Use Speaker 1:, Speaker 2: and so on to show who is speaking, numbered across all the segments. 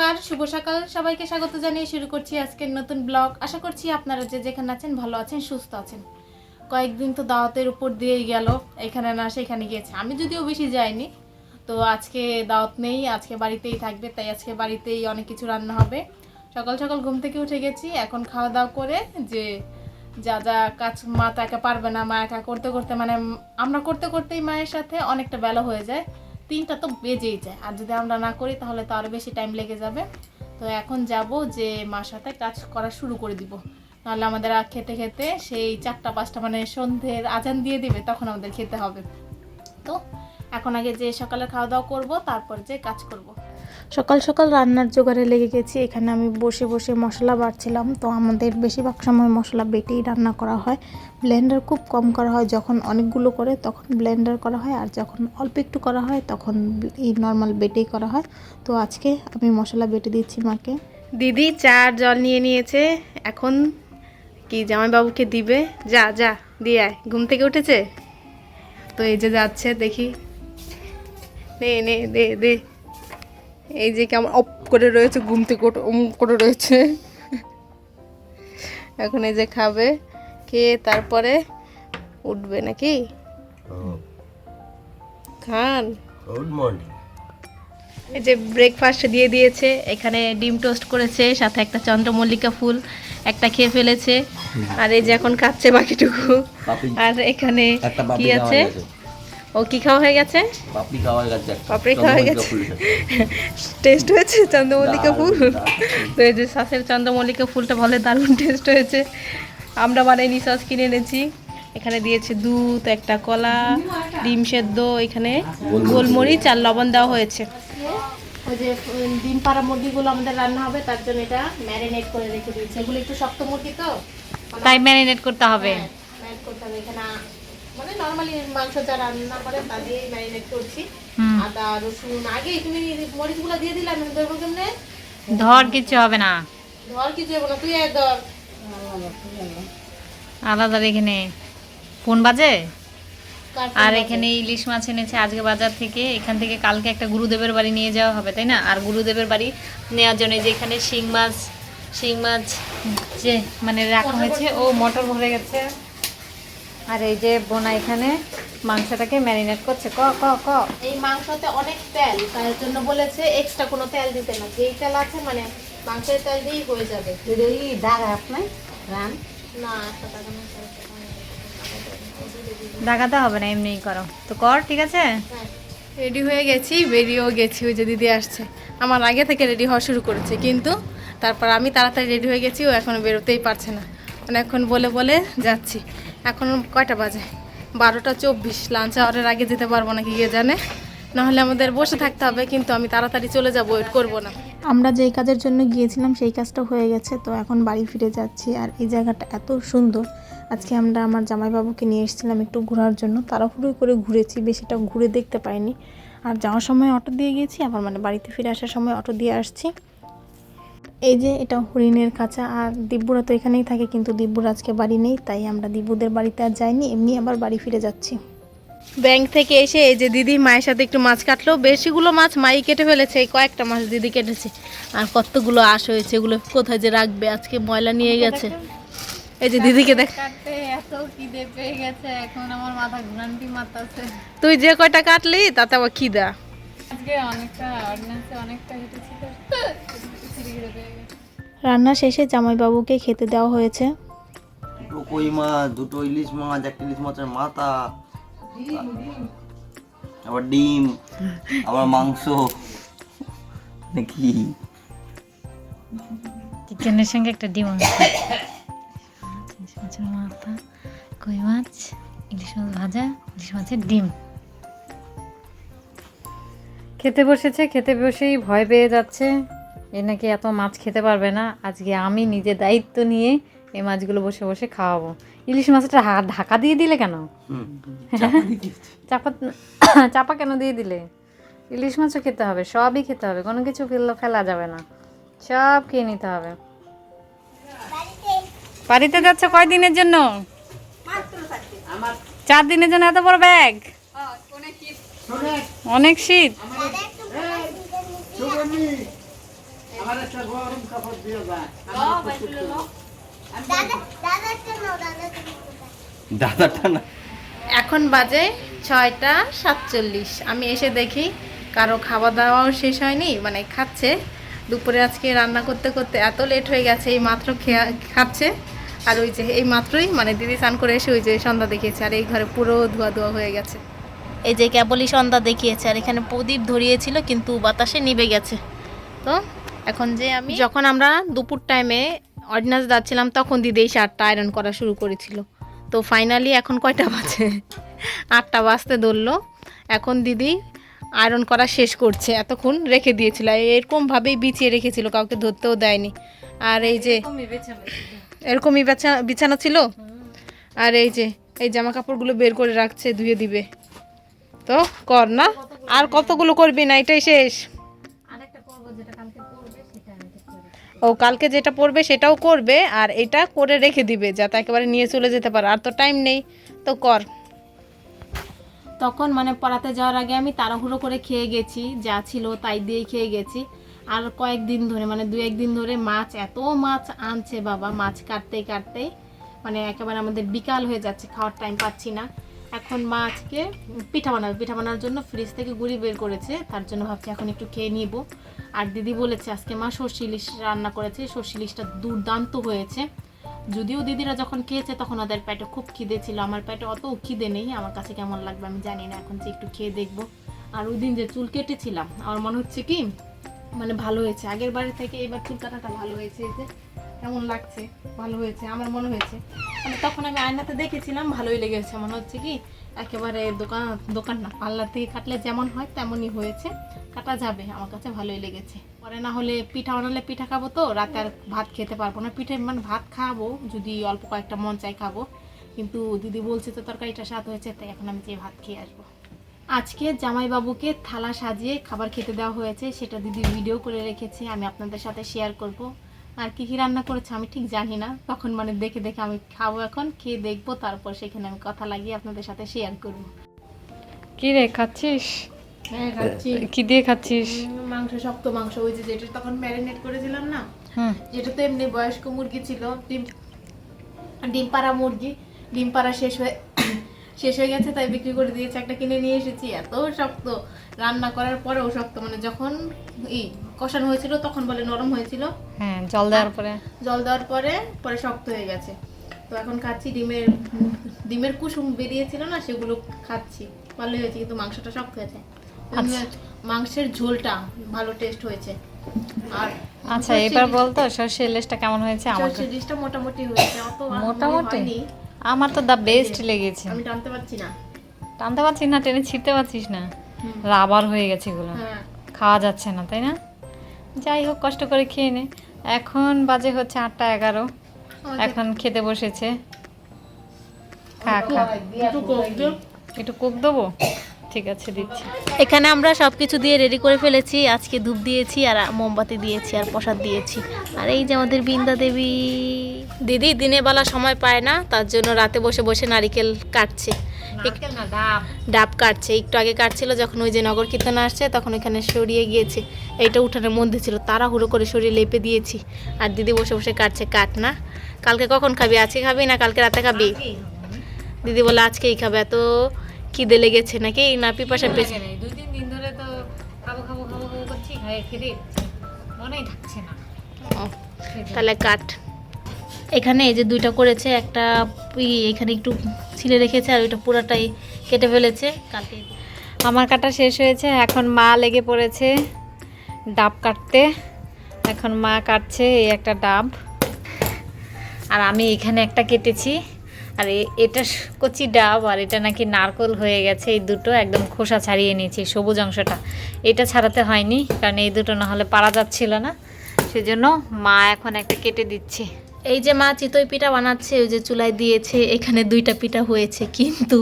Speaker 1: নমস্কার, শুভ সকাল। সবাইকে স্বাগত জানিয়ে শুরু করছি আজকের নতুন ব্লগ। আশা করছি আপনারা যে যেখানে আছেন ভালো আছেন, সুস্থ আছেন। কয়েকদিন তো দাওয়াতের উপর দিয়েই গেল, এখানে না, সেখানে গিয়েছে। আমি যদিও বেশি যাইনি, তো আজকে দাওয়াত নেই, আজকে বাড়িতেই থাকবে, তাই আজকে বাড়িতেই অনেক কিছু রান্না হবে। সকাল সকাল ঘুম থেকে উঠে গেছি, এখন খাওয়া দাওয়া করে যে যা যা কাজ মা তো একা পারবে না, মা একা করতে করতে মানে আমরা করতে করতেই মায়ের সাথে অনেকটা বেলা হয়ে যায়। তিনটা তো বেজেই যায়। আর যদি আমরা না করি, তাহলে তো আরও বেশি টাইম লেগে যাবে। তো এখন যাব যে মার সাথে কাজ করা শুরু করে দিব। নাহলে আমাদের আর খেতে খেতে সেই চারটা, পাঁচটা মানে সন্ধ্যের আজান দিয়ে দিবে, তখন আমাদের খেতে হবে। তো এখন আগে যে সকালে খাওয়া দাওয়া করব, তারপর যে কাজ করব। সকাল সকাল রান্নার জোগাড়ে লেগে গেছি। এখানে আমি বসে বসে মশলা বাড়ছিলাম। তো আমাদের বেশিরভাগ সময় মশলা বেটেই রান্না করা হয়। ব্লেন্ডার খুব কম করা হয়। যখন অনেকগুলো করে তখন ব্লেন্ডার করা হয়। আর যখন অল্প একটু করা হয় তখন এই নর্মাল বেটেই করা হয়। তো আজকে আমি মশলা বেটে দিচ্ছি মাকে। দিদি চার জল নিয়ে নিয়েছে। এখন কি জামাইবাবুকে দিবে? যা যা, দিয়ে আয়। ঘুম থেকে উঠেছে? তো এই যে যাচ্ছে, দেখি। নে নে, দে দে। এই যে কেমন অপ করে রয়েছে ঘুম থেকে উম করে রয়েছে। এখন এই যে খাবে খেয়ে তারপরে উঠবে নাকি? খান?
Speaker 2: Good morning.
Speaker 1: এই যে ব্রেকফাস্ট দিয়ে দিয়েছে এখানে ডিম টোস্ট করেছে সাথে একটা চন্দ্রমল্লিকা ফুল একটা খেয়ে ফেলেছে। আর এই যে এখন খাচ্ছে বাকিটুকু। আর এখানে কি আছে? ও কি খাওয়া হয়ে গেছে?
Speaker 2: পাপড়ি খাওয়া হয়ে গেছে
Speaker 1: পাপড়ি খাওয়া হয়ে গেছে। টেস্ট হয়েছে? চন্দ্রমল্লিকা ফুল। তো এই যে শ্বাসের চন্দ্রমল্লিকা ফুলটা ভালো দারুণ টেস্ট হয়েছে। আমরা বানাইনি সস কিনে এনেছি। এখানে দিয়েছে দুধ একটা কলা ডিম সেদ্ধ এখানে গোলমরিচ। আর লবণ দেওয়া হয়েছে। ওই যে ডিম পাড়া মুরগিগুলো আমাদের রান্না হবে তার জন্য এটা ম্যারিনেট করে রেখে দিয়েছে। এগুলো একটু শক্ত মুরগি তো?
Speaker 3: তাই ম্যারিনেট করতে হবে।
Speaker 1: ম্যারিনেট করতে হবে। এখানে মানে নর্মালি মাংস যা রান্না করে তা দিয়ে ম্যারিনেট করছি আদা রসুন আগে তুমি মরিচগুলো দিয়ে দিলাম ধরবো কেমনে?
Speaker 3: ধর কিছু হবে না।
Speaker 1: ধর কিছু হবে না তুই এক ধর।
Speaker 3: আলাদা এখানে ফোন বাজে? আর এখানে ইলিশ মাছ এনেছে আজকে বাজার থেকে। এখান থেকে কালকে একটা গুরুদেবের বাড়ি নিয়ে যাওয়া হবে তাই না? আর গুরুদেবের বাড়ি নেওয়ার জন্য যে এখানে শিং মাছ শিং মাছ যে মানে রাখা হয়েছে ও মটর ভরে গেছে। আর এই যে বোনা এখানে মাংসটাকে ম্যারিনেট করছে। ক ক ক।
Speaker 1: এই মাংসতে অনেক তেল তার জন্য বলেছে এক্সট্রা কোনো তেল দিতে না। যেই তেল আছে মানে মাংসের তেল দিয়েই হয়ে যাবে।
Speaker 3: দাগ আপনার রান?
Speaker 1: না একশো টাকা
Speaker 3: দাগাতে হবে না এমনিই করো। তো কর ঠিক আছে?
Speaker 1: রেডি হয়ে গেছি বেরিয়েও গেছি ওই যে দিদি আসছে। আমার আগে থেকে রেডি হওয়া শুরু করেছে কিন্তু তারপর আমি তাড়াতাড়ি রেডি হয়ে গেছি ও এখন বেরোতেই পারছে না। অনেকক্ষণ বলে বলে যাচ্ছি। এখন কয়টা বাজে? বারোটা চব্বিশ। লাঞ্চ আওয়ারের আগে যেতে পারব না কি কে জানে? নাহলে আমাদের বসে থাকতে হবে, কিন্তু আমি তাড়াতাড়ি চলে যাব ওয়েট করব না। আমরা যেই কাজের জন্য গিয়েছিলাম, সেই কাজটা হয়ে গেছে, তো এখন বাড়ি ফিরে যাচ্ছি। আর এই জায়গাটা এত সুন্দর। আজকে আমরা আমার জামাইবাবুকে নিয়ে এসেছিলাম একটু ঘোরার জন্য। তাড়াহুড়ো করে ঘুরেছি, বেশিটা ঘুরে দেখতে পাইনি। আর যাওয়ার সময় অটো দিয়ে গেছি, আবার মানে বাড়িতে ফিরে আসার সময় অটো দিয়ে আসছি। এই যে এটা হরিণের কাঁচা আর দিব্যুরা তো এখানেই থাকে কিন্তু দিব্যুর আজকে বাড়ি নেই তাই আমরা দিব্যুদের বাড়িতে আর যাইনি এমনি আবার বাড়ি ফিরে যাচ্ছি। ব্যাংক থেকে এসে এই যে দিদি মায়ের সাথে একটু মাছ কাটলো বেশিগুলো মাছ মাই কেটে ফেলেছে এই কয়েকটা মাছ দিদি কেটেছে। আর কতগুলো আশ হয়েছে এগুলো কোথায় যে রাখবে আজকে ময়লা নিয়ে গেছে। এই যে দিদিকে দেখ।
Speaker 3: কাটতে এত খিদে পেয়ে গেছে এখন আমার মাথা ঘুরান্তি মারতাছে।
Speaker 1: তুই যে কয়টা কাটলি তাতে আবার খিদা।
Speaker 3: আজকে অনেকটা অনেকটা
Speaker 1: রান্না শেষে জামাইবাবুকে খেতে দেওয়া হয়েছে।
Speaker 2: দুটো কই মাছ দুটো ইলিশ মাছ একটা ইলিশ মাছের মাথা আবার ডিম আবার মাংস। নাকি?
Speaker 3: চিকেনের সঙ্গে একটা ডিম আছে ইলিশ মাছের মাথা কই মাছ ইলিশ মাছ ভাজা ইলিশ মাছের ডিম। খেতে বসেছে খেতে বসেই ভয় পেয়ে যাচ্ছে। এ নাকি এত মাছ খেতে পারবে না। আজকে আমি নিজে দায়িত্ব নিয়ে এই মাছগুলো বসে বসে খাওয়াবো। ইলিশ মাছটা ঢাকা দিয়ে দিলে কেন?
Speaker 2: হুম, চাপা।
Speaker 3: চাপা কেন দিয়ে দিলে? ইলিশ মাছও খেতে হবে সবই খেতে হবে কোনো কিছু ফেললে ফেলা যাবে না। সব খেয়ে নিতে হবে। বাড়িতে যাচ্ছে কয় দিনের জন্য? চার দিনের জন্য এত বড় ব্যাগ? অনেক শীত।
Speaker 2: দাদাটা না
Speaker 1: এখন বাজে ছয়টা সাতচল্লিশ। আমি এসে দেখি কারও খাওয়া দাওয়াও শেষ হয়নি মানে খাচ্ছে। দুপুরে আজকে রান্না করতে করতে এত লেট হয়ে গেছে এই মাত্র খেয়া- খাচ্ছে। আর ওই যে এই মাত্রই মানে দিদি স্নান করে এসে ওই যে সন্ধ্যা দেখিয়েছে আর এই ঘরে পুরো ধোয়া ধোয়া হয়ে গেছে। এই যে কেবলই সন্ধ্যা দেখিয়েছে আর এখানে প্রদীপ ধরিয়েছিল কিন্তু বাতাসে নিভে গেছে। তো এখন যে আমি যখন আমরা দুপুর টাইমে অর্ডিনান্স যাচ্ছিলাম তখন দিদি এই শার্টটা আয়রন করা শুরু করেছিল। তো ফাইনালি এখন কয়টা বাজে? আটটা বাজতে ধরলো। এখন দিদি আয়রন করা শেষ করছে। এতক্ষণ রেখে দিয়েছিল। এরকমভাবেই বিছিয়ে রেখেছিল কাউকে ধরতেও দেয়নি। আর এই যে এরকমই বিছা- বিছানা ছিল? আর এই যে এই জামা কাপড়গুলো বের করে রাখছে ধুয়ে দিবে। তো কর না? আর কতগুলো করবি না? এটাই শেষ। ও কালকে যেটা পড়বে সেটাও করবে আর এটা করে রেখে দিবে যাতে একেবারে নিয়ে চলে যেতে পারে। আর তো টাইম নেই, তো কর। তখন মানে পড়াতে যাওয়ার আগে আমি তাড়াহুড়ো করে খেয়ে গেছি, যা ছিল তাই দিয়ে খেয়ে গেছি। আর কয়েকদিন ধরে মানে দু একদিন ধরে মাছ, এত মাছ আনছে বাবা, মাছ কাটতে কাটতে মানে একেবারে আমাদের বিকাল হয়ে যাচ্ছে, খাওয়ার টাইম পাচ্ছি না। এখন মা আজকে পিঠা বানাবে। পিঠা বানানোর জন্য ফ্রিজ থেকে গুড়ি বের করেছে। তার জন্য ভাবছি এখন একটু খেয়ে নিব। আর দিদি বলেছে, আজকে মা সর্ষে ইলিশ রান্না করেছে। সর্ষে ইলিশটা দুর্দান্ত হয়েছে। যদিও দিদিরা যখন খেয়েছে, তখন ওদের পেটে খুব খিদে ছিল। আমার পেটে অত খিদে নেই। আমার কাছে কেমন লাগবে আমি জানি না। এখন যে একটু খেয়ে দেখব। আর ওই দিন যে চুল কেটেছিলাম, আমার মনে হচ্ছে কি মানে ভালো হয়েছে। আগের বাড়ি থেকে এবার চুল কাটাটা ভালো হয়েছে। যে কেমন লাগছে? ভালো হয়েছে, আমার মনে হয়েছে। মানে তখন আমি আয়নাতে দেখেছিলাম, ভালোই লেগেছে। মনে হচ্ছে কি, একেবারে দোকান দোকান না, পার্লার থেকে কাটলে যেমন হয়, তেমনই হয়েছে। কাটা যাবে, আমার কাছে ভালোই লেগেছে। পরে না হলে পিঠা বানালে পিঠা খাব তো, রাতে আর ভাত খেতে পারব না। পিঠে মানে ভাত খাব, যদি অল্প কয়েকটা মন চাই খাব। কিন্তু দিদি বলছে তো তরকারিটা স্বাদ হয়েছে, তাই এখন আমি যে ভাত খেয়ে আসব। আজকে জামাইবাবুকে থালা সাজিয়ে খাবার খেতে দেওয়া হয়েছে, সেটা দিদি ভিডিও করে রেখেছে, আমি আপনাদের সাথে শেয়ার করব। আর কি কি রান্না করেছে আমি ঠিক জানি না। তখন মানে দেখে দেখে আমি খাব এখন খেয়ে দেখব তারপর সেখানে আমি কথা লাগিয়ে আপনাদের সাথে শেয়ার করব।
Speaker 3: কি রে খাচ্ছিস?
Speaker 1: হ্যাঁ
Speaker 3: কি দিয়ে খাচ্ছিস?
Speaker 1: মাংস শক্ত মাংস ওই যে যেটা তখন ম্যারিনেট করেছিলাম না? যেটা তো এমনি বয়স্ক মুরগি ছিল ডিম ডিম পাড়া মুরগি ডিম পাড়া শেষ হয়ে শেষ হয়ে গেছে তাই বিক্রি করে দিয়েছে একটা কিনে নিয়ে এসেছি এত শক্ত। রান্না করার পরেও শক্ত মানে যখন ই কষানো হয়েছিল তখন বলে নরম হয়েছিল।
Speaker 3: হ্যাঁ জল দেওয়ার পরে।
Speaker 1: জল দেওয়ার পরে পরে শক্ত হয়ে গেছে। তো এখন খাচ্ছি ডিমের ডিমের কুসুম বেরিয়েছিল না সেগুলো খাচ্ছি। ভালো হয়েছে কিন্তু মাংসটা শক্ত হয়েছে।
Speaker 3: আচ্ছা।
Speaker 1: মাংসের ঝোলটা ভালো টেস্ট হয়েছে। আর
Speaker 3: আচ্ছা এবার বলতো সর্ষে ইলিশটা কেমন হয়েছে আমার
Speaker 1: সর্ষে ইলিশটা মোটামুটি হয়েছে অত
Speaker 3: মোটামুটি? আমার তো দ্য বেস্ট লেগেছে।
Speaker 1: আমি টানতে পারছি না।
Speaker 3: টানতে পারছি না টেনে ছিঁড়তে পারছিস না। রাবার হয়ে গেছে এগুলো।
Speaker 1: হ্যাঁ।
Speaker 3: খাওয়া যাচ্ছে না তাই না? যাই হোক কষ্ট করে খেয়ে নে। এখন বাজে হচ্ছে আটটা এগারো। এখন খেতে বসেছে। খা খা।
Speaker 1: একটু কোক দিও।
Speaker 3: একটু কোক দেবো? ঠিক আছে দিচ্ছি।
Speaker 1: এখানে আমরা সব কিছু দিয়ে রেডি করে ফেলেছি। আজকে ধূপ দিয়েছি আর মোমবাতি দিয়েছি আর প্রসাদ দিয়েছি। আর এই যে আমাদের বৃন্দা দেবী। দিদি দিনের বেলা সময় পায় না তার জন্য রাতে বসে বসে নারিকেল কাটছে।
Speaker 3: ডাব।
Speaker 1: ডাব কাটছে। একটু আগে কাটছিল যখন ওই যে নগর কীর্তন আসছে তখন ওইখানে সরিয়ে গিয়েছে। এইটা উঠানের মধ্যে ছিল তাড়াহুড়ো করে সরিয়ে লেপে দিয়েছি। আর দিদি বসে বসে কাটছে কাট না। কালকে কখন খাবি? আজকে খাবি না কালকে রাতে খাবি? দিদি বলে আজকেই খাবে। এত খিদে লেগেছে নাকি? না পিপাসা পেয়েছে
Speaker 3: দুই তিন দিন ধরে তো খাব খাব খাব খাব করছি খাই খেতে মনেই থাকছে না।
Speaker 1: তাহলে কাট। এখানে এই যে দুইটা করেছে একটা এখানে একটু ছিলে রেখেছে আর ওইটা পুরাটাই কেটে ফেলেছে কাটে
Speaker 3: আমার কাটা শেষ হয়েছে এখন মা লেগে পড়েছে ডাব কাটতে। এখন মা কাটছে এই একটা ডাব। আর আমি এখানে একটা কেটেছি। আর এটা কচি ডাব আর এটা নাকি নারকল হয়ে গেছে, এই দুটো একদম খোসা ছাড়িয়ে নিয়েছি, সবুজ অংশটা। এটা ছাড়াতে হয়নি, কারণ এই দুটো না হলে পারা যাচ্ছিল না। সেজন্য মা এখন একটা কেটে দিচ্ছে।
Speaker 1: এই যে মা চিতই পিঠা বানাচ্ছে, ওই যে চুলায় দিয়েছে, এখানে দুইটা পিঠা হয়েছে, কিন্তু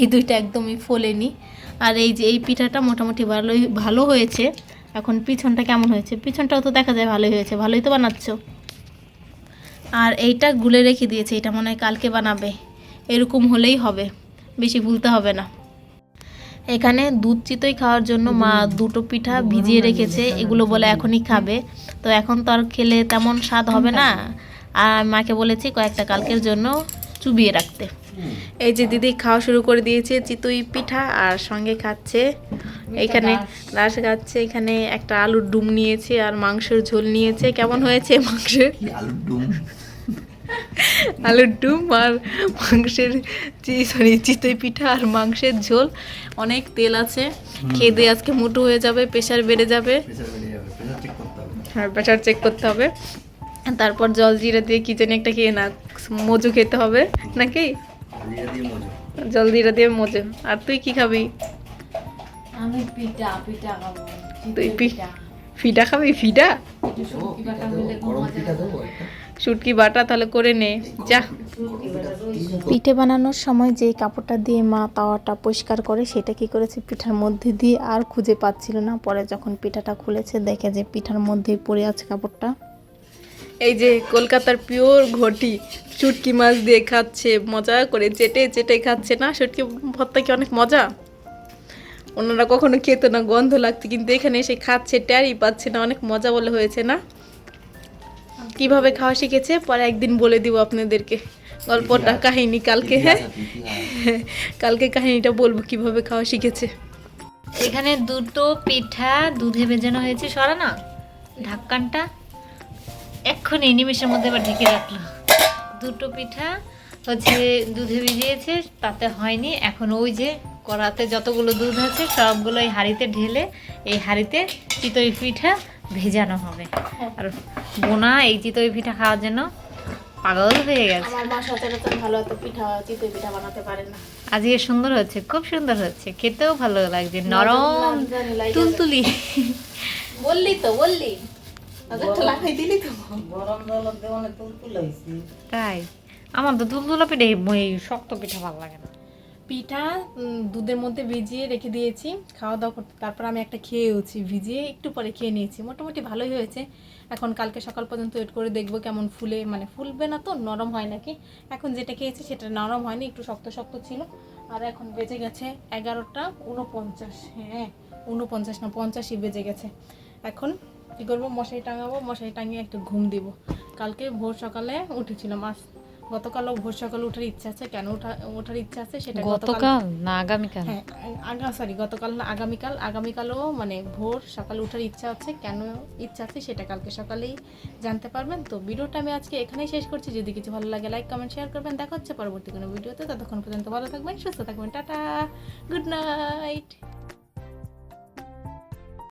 Speaker 1: এই দুইটা একদমই ফোলেনি। আর এই যে এই পিঠাটা মোটামুটি ভালোই ভালো হয়েছে। এখন পিছনটা কেমন হয়েছে? পিছনটাও তো দেখা যায় ভালোই হয়েছে, ভালোই তো বানাচ্ছ। আর এইটা গুলে রেখে দিয়েছে, এটা মনে হয় কালকে বানাবে। এরকম হলেই হবে, বেশি ভুলতে হবে না। এখানে দুধ চিতই খাওয়ার জন্য মা দুটো পিঠা ভিজিয়ে রেখেছে, এগুলো বলে এখনই খাবে। তো এখন তো আর খেলে তেমন স্বাদ হবে না। আর মাকে বলেছি কয়েকটা কালকের জন্য চুবিয়ে রাখতে। এই যে দিদি খাওয়া শুরু করে দিয়েছে চিতই পিঠা আর সঙ্গে খাচ্ছে। এখানে রাস খাচ্ছে, এখানে একটা আলুর ডুম নিয়েছে আর মাংসের ঝোল নিয়েছে। কেমন হয়েছে মাংসের?
Speaker 2: আলুর ডুম?
Speaker 1: আলুর ডুম আর মাংসের সরি চিতই পিঠা আর মাংসের ঝোল। অনেক তেল আছে। খেয়ে দিয়ে আজকে মোটু হয়ে যাবে প্রেশার বেড়ে যাবে।
Speaker 2: প্রেসার বেড়ে যাবে প্রেসার চেক করতে হবে।
Speaker 1: হ্যাঁ প্রেশার চেক করতে হবে। তারপর জল জিরা দিয়ে কি জানি একটা খেয়ে না মজু খেতে হবে নাকি? জল জিরা দিয়ে মজু। আর তুই কি খাবি?
Speaker 3: আমি পিঠা পিঠা খাব।
Speaker 1: তুই পি- ফিডা খাবি? ফিডা?
Speaker 2: গরম পিঠা দেবো একটা।
Speaker 1: শুটকি বাটা তাহলে করে নে। যা। পিঠে বানানোর সময় যে কাপড়টা দিয়ে মা তাওয়াটা পরিষ্কার করে সেটা কি করেছে? পিঠার মধ্যে দিয়ে আর খুঁজে পাচ্ছিল না। পরে যখন পিঠাটা খুলেছে দেখে যে পিঠার মধ্যেই পড়ে আছে কাপড়টা। এই যে কলকাতার পিওর ঘটি শুটকি মাছ দিয়ে খাচ্ছে মজা করে চেটে চেটে খাচ্ছে না? শুটকি ভর্তা কি অনেক মজা? ওনারা কখনো খেতো না গন্ধ লাগতো কিন্তু এখানে এসে খাচ্ছে ট্যারি পাচ্ছে না অনেক মজা বলে হয়েছে না? কীভাবে খাওয়া শিখেছে পরে একদিন বলে দিব আপনাদেরকে। গল্পটা কাহিনী কালকে হ্যাঁ? কালকে কাহিনীটা বলব কীভাবে খাওয়া শিখেছে।
Speaker 3: এখানে দুটো পিঠা দুধে ভেজানো হয়েছে সরা না ঢাক্কানটা এক্ষুনি নিমেষের মধ্যে আবার ঢেকে রাখল। দুটো পিঠা হচ্ছে দুধে ভিজিয়েছে তাতে হয়নি। এখন ওই যে কড়াতে যতগুলো দুধ আছে সবগুলো এই হাঁড়িতে ঢেলে এই হাঁড়িতে চিতই পিঠা ভেজানো হবে। আর বোনা এই চিতই পিঠা খাওয়ার জন্য পাগল হয়ে গেছে।
Speaker 1: আমার মা সচরাচর ভালো এত পিঠা চিতই পিঠা বানাতে পারে না।
Speaker 3: আজকে সুন্দর হচ্ছে খুব সুন্দর হচ্ছে খেতেও ভালো লাগছে। নরম তুলতুলি।
Speaker 1: বললি তো বললি। দিলি তো।
Speaker 3: তাই। আমার তো তুলতুলা পিঠে এই শক্ত পিঠা ভালো লাগে না।
Speaker 1: পিঠা দুধের মধ্যে ভিজিয়ে রেখে দিয়েছি। খাওয়া দাওয়া করতে, তারপর আমি একটা খেয়েওছি, ভিজিয়ে একটু পরে খেয়ে নিয়েছি। মোটামুটি ভালোই হয়েছে। এখন কালকে সকাল পর্যন্ত ওয়েট করে দেখব কেমন ফুলে মানে ফুলবে না তো, নরম হয় নাকি? এখন যেটা খেয়েছি সেটা নরম হয়নি, একটু শক্ত শক্ত ছিল। আর এখন বেজে গেছে এগারোটা উনপঞ্চাশ হ্যাঁ উনপঞ্চাশ না, পঞ্চাশই বেজে গেছে। এখন কী করব? মশারি টাঙাবো, মশারি টাঙিয়ে একটু ঘুম দিব। কালকে ভোর সকালে উঠেছিলাম আজ গতকালও ভোর সকালে ওঠার ইচ্ছা আছে কেন ওঠা ওঠার ইচ্ছা আছে সেটা
Speaker 3: গতকাল না আগামীকাল?
Speaker 1: হ্যাঁ আগা সরি গতকাল না আগামীকাল আগামীকালও মানে ভোর সকালে ওঠার ইচ্ছা আছে কেন ইচ্ছা আছে সেটা কালকে সকালেই জানতে পারবেন। তো ভিডিওটা আমি আজকে এখানেই শেষ করছি। যদি কিছু ভালো লাগে লাইক কমেন্ট শেয়ার করবেন। দেখা হচ্ছে পরবর্তী কোনো ভিডিওতে। ততক্ষণ পর্যন্ত ভালো থাকবেন সুস্থ থাকবেন। Tata good night